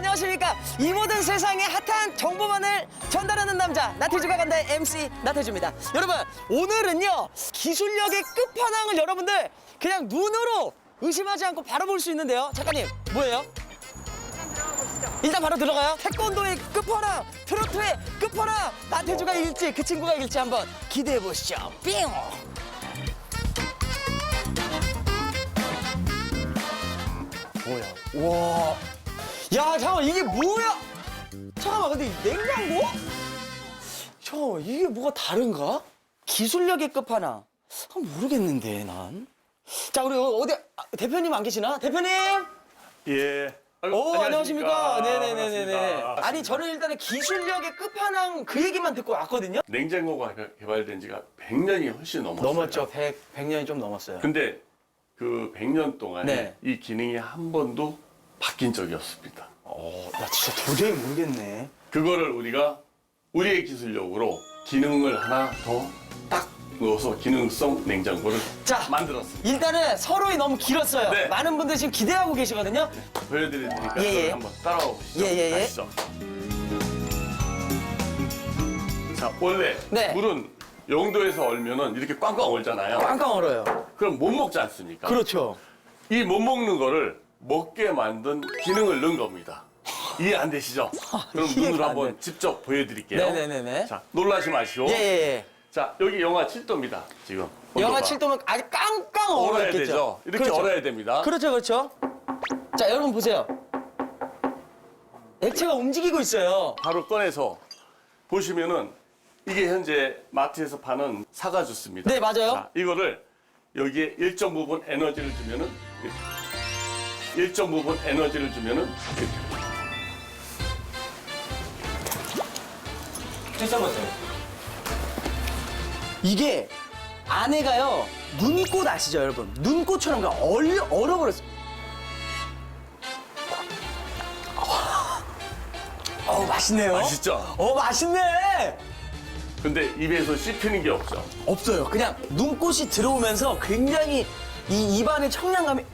안녕하십니까. 이 모든 세상의 핫한 정보만을 전달하는 남자 나태주가 간다의 MC 나태주입니다. 여러분 오늘은요 기술력의 끝판왕을 여러분들 그냥 눈으로 의심하지 않고 바로 볼 수 있는데요. 작가님 뭐예요? 일단 바로 들어가요. 태권도의 끝판왕 트로트의 끝판왕 나태주가 이길지 그 친구가 이길지 한번 기대해 보시죠. 삥 뭐야? 와 야, 잠깐만, 이게 뭐야? 잠깐만, 근데 이 냉장고? 잠깐만, 이게 뭐가 다른가? 기술력의 끝판왕. 아, 모르겠는데, 난. 자, 우리 어디, 아, 대표님 안 계시나? 대표님! 예. 아이고, 오, 안녕하십니까? 네네네네네. 반갑습니다. 아니, 저는 일단은 기술력의 끝판왕 그 얘기만 듣고 왔거든요? 냉장고가 개- 개발된 지가 100년이 훨씬 넘었어요. 넘었죠. 100, 100년이 좀 넘었어요. 근데 그 100년 동안에 네. 이 기능이 한 번도 바뀐 적이 없습니다. 어, 나 진짜 도저히 모르겠네. 그거를 우리가 우리의 기술력으로 기능을 하나 더 딱 넣어서 기능성 냉장고를 자. 만들었습니다. 일단은 서로이 너무 길었어요. 네. 많은 분들 지금 기대하고 계시거든요. 보여드릴 테니까 예, 예. 한번 따라와 보시죠. 예, 예, 예. 가시죠. 자, 원래 네. 물은 영도에서 얼면은 이렇게 꽝꽝 얼잖아요. 꽝꽝 얼어요. 그럼 못 먹지 않습니까? 그렇죠. 이 못 먹는 거를 먹게 만든 기능을 넣은 겁니다. 이해 안 되시죠? 그럼 이해가 눈으로 안 한번 돼. 직접 보여드릴게요. 네네네네. 자, 놀라지 마시고. 예, 예, 예. 자, 여기 영하 7도입니다. 지금. 영하 온도가. 7도면 아주 깡깡 얼어야 얼어있겠죠. 되죠. 이렇게 그렇죠. 얼어야 됩니다. 그렇죠, 그렇죠. 자, 여러분 보세요. 액체가 움직이고 있어요. 바로 꺼내서 보시면은 이게 현재 마트에서 파는 사과 주스입니다. 네, 맞아요. 자, 이거를 여기에 일정 부분 에너지를 주면은 이렇게. 일정 부분 에너지를 주면은 이렇게. 이게 안에가요 눈꽃 아시죠, 여러분? 눈꽃처럼 그냥 얼 얼어버렸어. 어 맛있네요. 맛있죠? 어 맛있네. 근데 입에서 씹히는 게 없죠. 없어요. 그냥 눈꽃이 들어오면서 굉장히 이 입안의 청량감이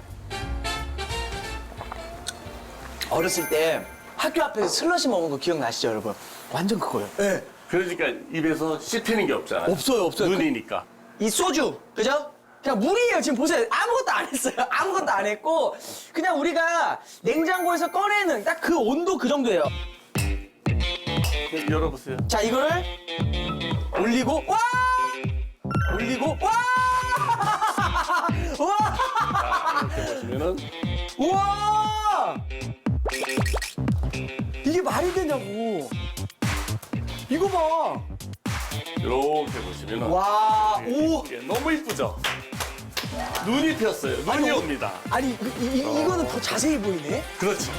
어렸을 때 학교 앞에서 슬러시 먹은 거 기억나시죠, 여러분? 완전 그거예요. 네. 그러니까 입에서 씹히는 게 없잖아요. 없어요, 없어요. 눈이니까. 이 소주, 그죠? 그냥 물이에요. 지금 보세요. 아무것도 안 했어요. 아무것도 안 했고 그냥 우리가 냉장고에서 꺼내는 딱 그 온도 그 정도예요. 열어보세요. 자, 이거를 올리고 와! 올리고 와! 와! 이렇게 보시면은 우와! 말이 되냐고. 이거 봐. 이렇게 보시면은 와, 오. 이게 너무 이쁘죠? 눈이 피었어요. 눈이 아니, 어- 옵니다. 아니, 이, 이, 이거는 더 자세히 보이네. 그렇죠.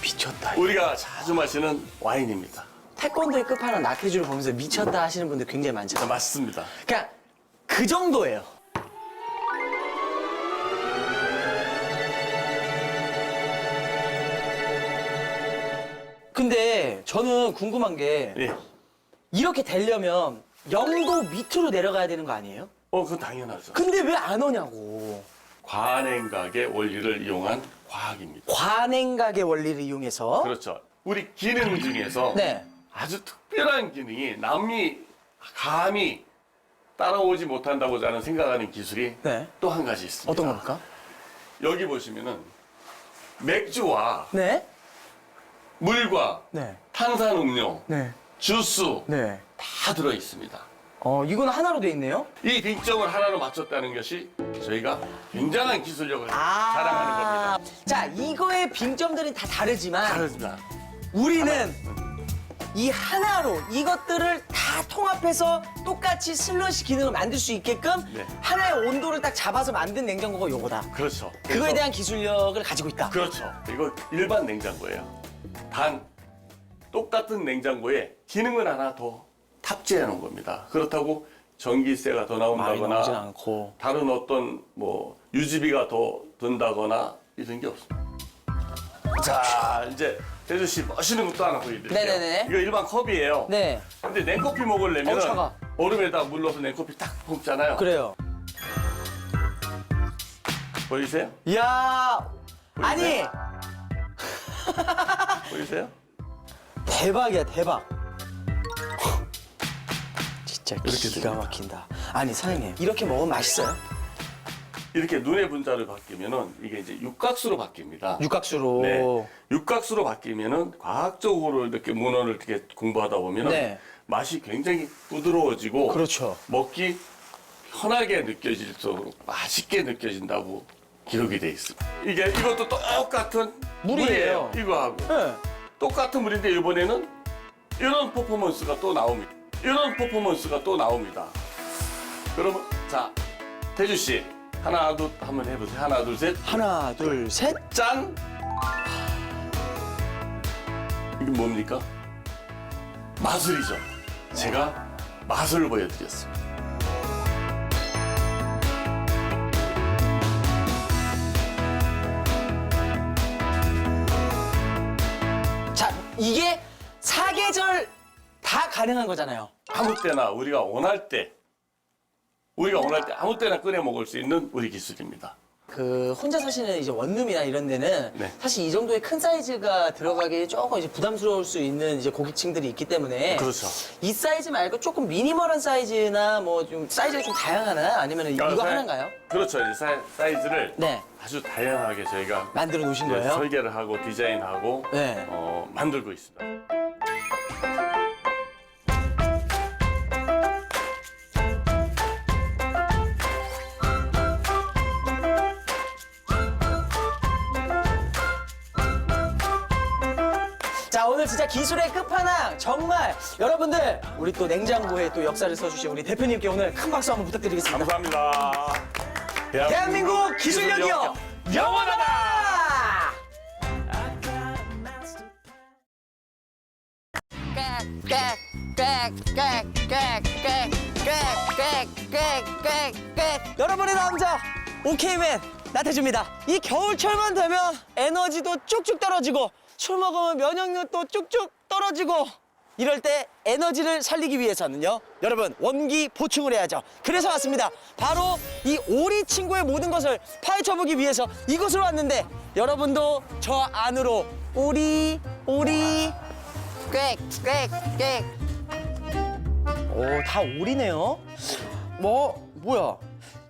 미쳤다. 우리가 자주 마시는 와인입니다. 태권도의 끝판왕 나태주를 보면서 미쳤다 하시는 분들 굉장히 많죠. 자, 맞습니다. 그냥 그 정도예요. 근데 저는 궁금한 게 예. 이렇게 되려면 영도 밑으로 내려가야 되는 거 아니에요? 어, 그건 당연하죠. 근데 왜 안 오냐고. 관행각의 원리를 이용한 과학입니다. 관행각의 원리를 이용해서 그렇죠. 우리 기능 중에서 네. 아주 특별한 기능이 남이 감히 따라오지 못한다고 저는 생각하는 기술이 네. 또 한 가지 있습니다. 어떤 겁니까? 여기 보시면은 맥주와 네. 물과 네. 탄산음료, 네. 주스 네. 다 들어 있습니다. 어, 이건 하나로 돼 있네요. 이 빅점을 하나로 맞췄다는 것이 저희가 굉장한 기술력을 자랑하는 겁니다. 자, 이거의 빙점들은 다 다르지만 다르지만 우리는 이 하나로 이것들을 다 통합해서 똑같이 슬러시 기능을 만들 수 있게끔 네. 하나의 온도를 딱 잡아서 만든 냉장고가 요거다. 그렇죠. 그거에 그래서- 대한 기술력을 가지고 있다. 그렇죠. 이거 일반 냉장고예요. 단 똑같은 냉장고에 기능을 하나 더 탑재해 놓은 겁니다. 그렇다고 전기세가 더 나온다거나 않고. 다른 어떤 뭐 유지비가 더 든다거나 이런 게 없습니다. 자, 이제 대주 씨 멋있는 것도 하나 보여드릴게요. 네네네. 이거 일반 컵이에요. 네, 근데 냉커피 먹으려면 어우, 차가. 얼음에다 물 넣어서 냉커피 딱 붓잖아요. 그래요. 보이세요? 이야, 아니 보이세요? 보이세요? 대박이야 대박. 진짜 이렇게 기가 됩니다. 막힌다. 아니 사장님 이렇게 먹으면 맛있어요? 이렇게 눈의 분자를 바뀌면은 이게 이제 육각수로 바뀝니다. 육각수로. 네. 육각수로 바뀌면은 과학적으로 이렇게 문헌을 이렇게 공부하다 보면은 네. 맛이 굉장히 부드러워지고 그렇죠. 먹기 편하게 느껴질수록 맛있게 느껴진다고 기록이 돼 있습니다. 이게 이것도 똑같은 물이에요. 물이에요. 이거하고 네. 똑같은 물인데 이번에는 이런 퍼포먼스가 또 나옵니다. 이런 퍼포먼스가 또 나옵니다. 그러면 자 태주 씨 하나 둘 한번 해보세요. 하나 둘 셋. 하나 둘 셋. 짠! 이게 뭡니까? 마술이죠. 제가 마술을 보여드렸습니다. 이게 사계절 다 가능한 거잖아요. 아무 때나 우리가 원할 때, 우리가 원할 때 아무 때나 꺼내 먹을 수 있는 우리 기술입니다. 그 혼자 사시는 이제 원룸이나 이런 데는 네. 사실 이 정도의 큰 사이즈가 들어가기 조금 이제 부담스러울 수 있는 이제 고객층들이 있기 때문에 그렇죠. 이 사이즈 말고 조금 미니멀한 사이즈나 뭐 좀 사이즈가 좀 다양하나 아니면 이거 사이- 하나인가요? 그렇죠. 이제 사이, 사이즈를 네. 아주 다양하게 저희가 만들어 놓으신 이제 거예요? 설계를 하고 디자인하고 네. 어, 만들고 있습니다. 진짜 기술의 끝판왕 정말 여러분들 우리 또 냉장고에 또 역사를 써주신 우리 대표님께 오늘 큰 박수 한번 부탁드리겠습니다. 감사합니다. 대한민국 기술력이요 영원하다. 여러분의 남자 오케이맨 나태주입니다. 이 겨울철만 되면 에너지도 쭉쭉 떨어지고 술 먹으면 면역력도 쭉쭉 떨어지고 이럴 때 에너지를 살리기 위해서는요 여러분 원기 보충을 해야죠 그래서 왔습니다 바로 이 오리 친구의 모든 것을 파헤쳐보기 위해서 이곳으로 왔는데 여러분도 저 안으로 오리 오리 꽥꽥꽥 오, 다 오리네요. 뭐, 뭐야.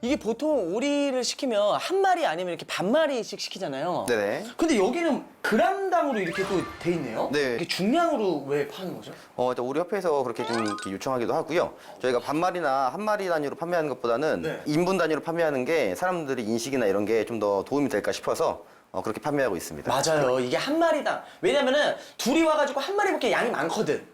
이게 보통 오리를 시키면 한 마리 아니면 이렇게 반 마리씩 시키잖아요. 네네. 근데 여기는 그람당으로 이렇게 또 돼 있네요. 네. 이게 중량으로 왜 파는 거죠? 어, 일단 우리 협회에서 그렇게 좀 이렇게 요청하기도 하고요. 저희가 반마리나 한 마리 단위로 판매하는 것보다는 네. 인분 단위로 판매하는 게 사람들이 인식이나 이런 게 좀 더 도움이 될까 싶어서 어, 그렇게 판매하고 있습니다. 맞아요. 이게 한 마리당. 왜냐면은 둘이 와가지고 한 마리밖에 양이 많거든.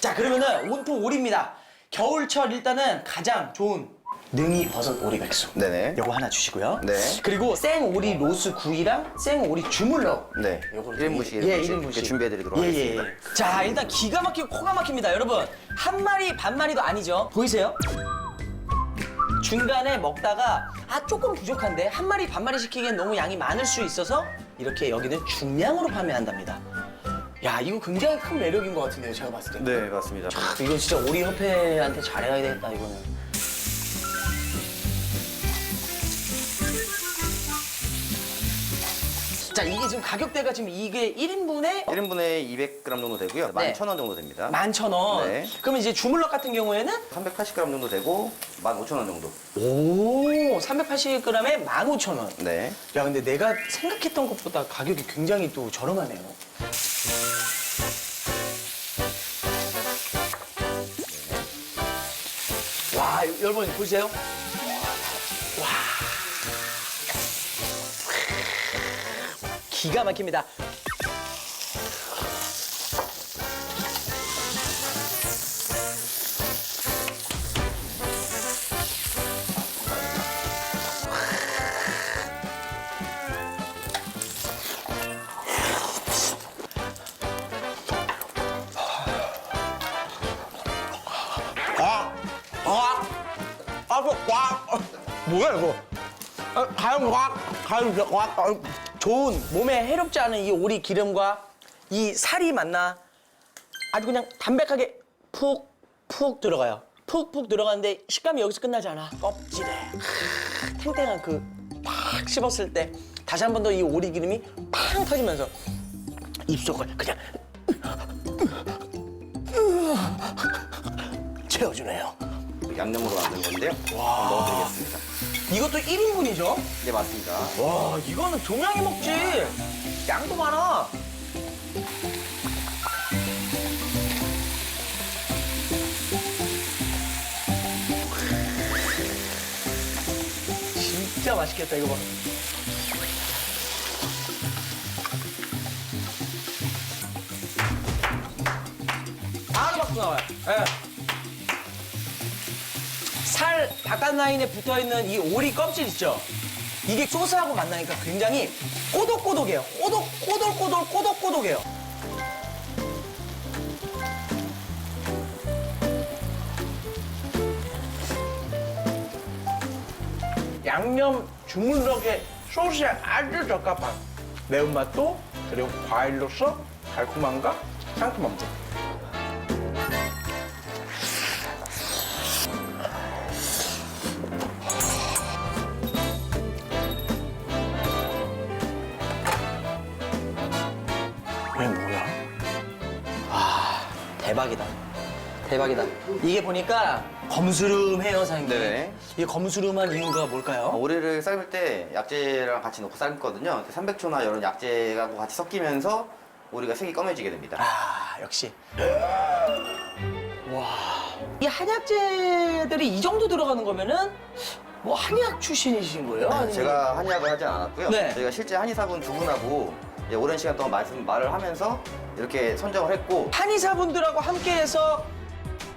자, 그러면은 온통 오리입니다. 겨울철 일단은 가장 좋은 능이 버섯 오리 백숙. 네네. 요거 하나 주시고요. 네. 그리고 생 오리 로스 구이랑 생 오리 주물럭. 네. 요거를 1인분씩, 예, 1인분씩 1인분씩 이렇게 준비해드리도록 예, 예, 하겠습니다. 예. 자, 일단 기가 막히고 코가 막힙니다, 여러분. 한 마리, 반 마리도 아니죠. 보이세요? 중간에 먹다가 아 조금 부족한데 한 마리 반 마리 시키기엔 너무 양이 많을 수 있어서 이렇게 여기는 중량으로 판매한답니다. 야 이거 굉장히 큰 매력인 것 같은데요 제가 봤을 때. 네, 맞습니다. 아, 이건 진짜 우리 협회한테 잘해야 되겠다 이거는. 자 이게 지금 가격대가 지금 이게 1인분에 1인분에 200g 정도 되고요. 네. 11,000원 정도 됩니다. 11,000원. 네. 그러면 이제 주물럭 같은 경우에는 380g 정도 되고 15,000원 정도. 오 380g에 15,000원. 네. 야 근데 내가 생각했던 것보다 가격이 굉장히 또 저렴하네요. 와 여러분 보세요. 기가 막힙니다. 꽉. 뭐야 이거? 아, 가염 꽉. 가염 꽉. 아, 좋은 몸에 해롭지 않은 이 오리 기름과 이 살이 만나 아주 그냥 담백하게 푹푹 들어가요. 푹푹 들어가는데 식감이 여기서 끝나지 않아. 껍질에 크, 탱탱한 그 팍 씹었을 때 다시 한 번 더 이 오리 기름이 팡 터지면서 입속을 그냥 채워주네요. 양념으로 만든 건데요. 넣어드리겠습니다. 이것도 1인분이죠? 네, 맞습니다. 와, 이거는 두 명이 먹지. 양도 많아. 진짜 맛있겠다, 이거 봐. 바로 박수 나와요. 예. 살 바깥 라인에 붙어 있는 이 오리 껍질 있죠? 이게 소스하고 만나니까 굉장히 꼬독꼬독해요. 꼬독, 꼬독꼬독, 꼬독꼬독해요. 양념 주물럭의 소스에 아주 적합한 매운맛도 그리고 과일로서 달콤함과 상큼함도. 대박이다. 대박이다. 이게 보니까 검수름해요, 사장님. 네네. 이게 검수름한 이유가 어, 뭘까요? 오리를 삶을 때 약재랑 같이 넣고 삶거든요. 삼백초나 이런 약재하고 같이 섞이면서 오리가 색이 검해지게 됩니다. 아 역시. 와. 이 한약재들이 이 정도 들어가는 거면은 뭐 한의학 출신이신 거예요? 아니면- 제가 한의학을 하지 않았고요. 네. 저희가 실제 한의사분 두 분하고 이제 오랜 시간 동안 말씀, 말을 하면서 이렇게 선정을 했고 한의사분들하고 함께해서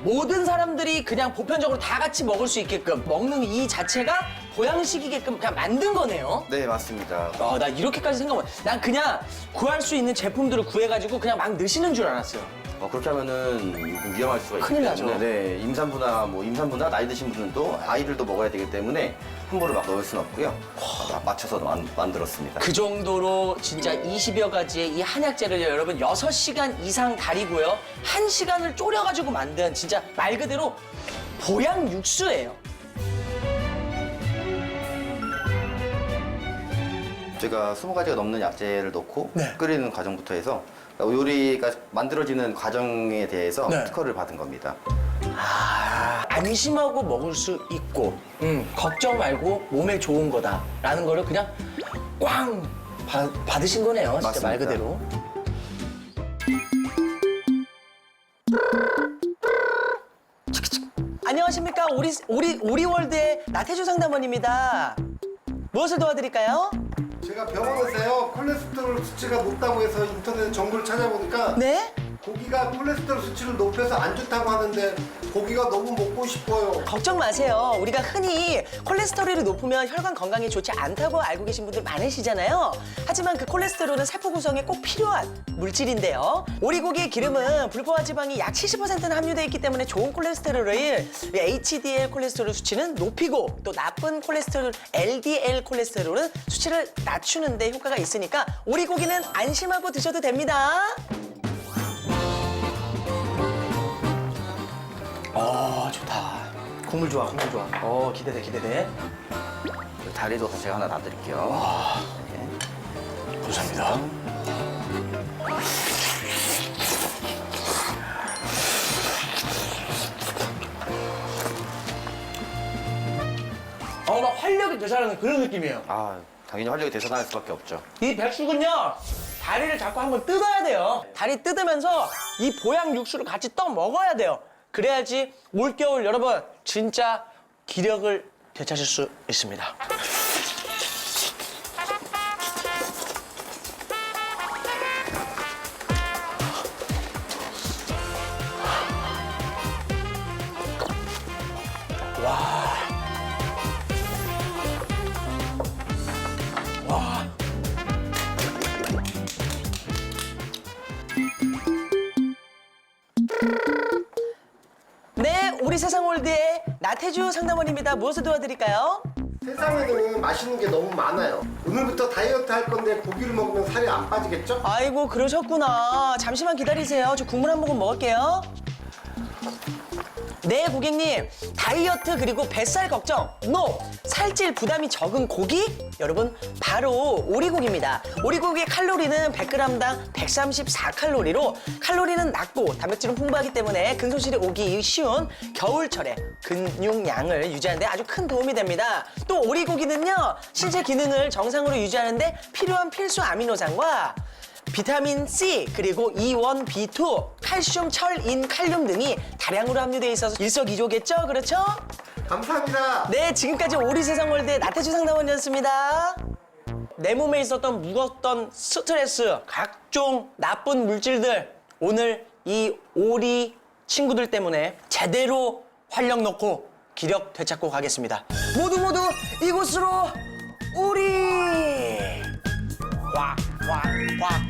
모든 사람들이 그냥 보편적으로 다 같이 먹을 수 있게끔 먹는 이 자체가 보양식이게끔 그냥 만든 거네요. 네 맞습니다. 아, 나 이렇게까지 생각 못. 난 그냥 구할 수 있는 제품들을 구해가지고 그냥 막 넣으시는 줄 알았어요. 어, 그렇게 하면은 위험할 수가 있기 큰일 나죠. 때문에 네, 임산부나 뭐 임산부나 나이 드신 분들도 아이들도 먹어야 되기 때문에 함부로 막 넣을 수는 없고요. 어, 맞춰서 만, 만들었습니다. 그 정도로 진짜 20여 가지의 이 한약재를 여러분 6시간 이상 다리고요. 1시간을 졸여가지고 만든 진짜 말 그대로 보양 육수예요. 제가 20가지가 넘는 약재를 넣고 네. 끓이는 과정부터 해서 요리가 만들어지는 과정에 대해서 네. 특허를 받은 겁니다. 아, 안심하고 먹을 수 있고 음, 걱정 말고 몸에 좋은 거다라는 거를 그냥 꽝 받, 받으신 거네요. 진짜 말 맞습니다. 그대로. 안녕하십니까 오리 오리 오리월드의 나태주 상담원입니다. 무엇을 도와드릴까요? 제가 병원에서요 콜레스테롤 수치가 높다고 해서 인터넷 정보를 찾아보니까 네? 고기가 콜레스테롤 수치를 높여서 안 좋다고 하는데 고기가 너무 먹고 싶어요. 걱정 마세요. 우리가 흔히 콜레스테롤이 높으면 혈관 건강에 좋지 않다고 알고 계신 분들 많으시잖아요. 하지만 그 콜레스테롤은 세포 구성에 꼭 필요한 물질인데요. 오리고기의 기름은 불포화 지방이 약 70%는 함유되어 있기 때문에 좋은 콜레스테롤을 HDL 콜레스테롤 수치는 높이고 또 나쁜 콜레스테롤 LDL 콜레스테롤은 수치를 낮추는 데 효과가 있으니까 오리고기는 안심하고 드셔도 됩니다. 어, 좋다. 국물 좋아, 국물 좋아. 어, 기대돼, 기대돼. 다리도 제가 하나 놔드릴게요. 감사합니다. 어, 막 활력이 되살아나는 그런 느낌이에요. 아 당연히 활력이 되살아날 수밖에 없죠. 이 백숙은요, 다리를 자꾸 한번 뜯어야 돼요. 다리 뜯으면서 이 보양 육수를 같이 떠 먹어야 돼요. 그래야지 올겨울 여러분 진짜 기력을 되찾을 수 있습니다. 네, 나태주 상담원입니다. 무엇을 도와드릴까요? 세상에는 맛있는 게 너무 많아요. 오늘부터 다이어트 할 건데 고기를 먹으면 살이 안 빠지겠죠? 아이고 그러셨구나. 잠시만 기다리세요. 저 국물 한 모금 먹을게요. 네 고객님. 다이어트 그리고 뱃살 걱정 NO 살찔 부담이 적은 고기? 여러분 바로 오리고기입니다. 오리고기의 칼로리는 100g당 134칼로리로 칼로리는 낮고 단백질은 풍부하기 때문에 근손실이 오기 쉬운 겨울철에 근육량을 유지하는 데 아주 큰 도움이 됩니다. 또 오리고기는요 신체 기능을 정상으로 유지하는 데 필요한 필수 아미노산과 비타민 C 그리고 E1, B2, 칼슘, 철, 인, 칼륨 등이 다량으로 함유되어 있어서 일석이조겠죠? 그렇죠? 감사합니다. 네, 지금까지 오리 세상월드의 나태주 상담원이었습니다. 내 몸에 있었던 무겁던 스트레스, 각종 나쁜 물질들 오늘 이 오리 친구들 때문에 제대로 활력 넣고 기력 되찾고 가겠습니다. 모두 모두 이곳으로 오리! 꽉, 꽉, 꽉,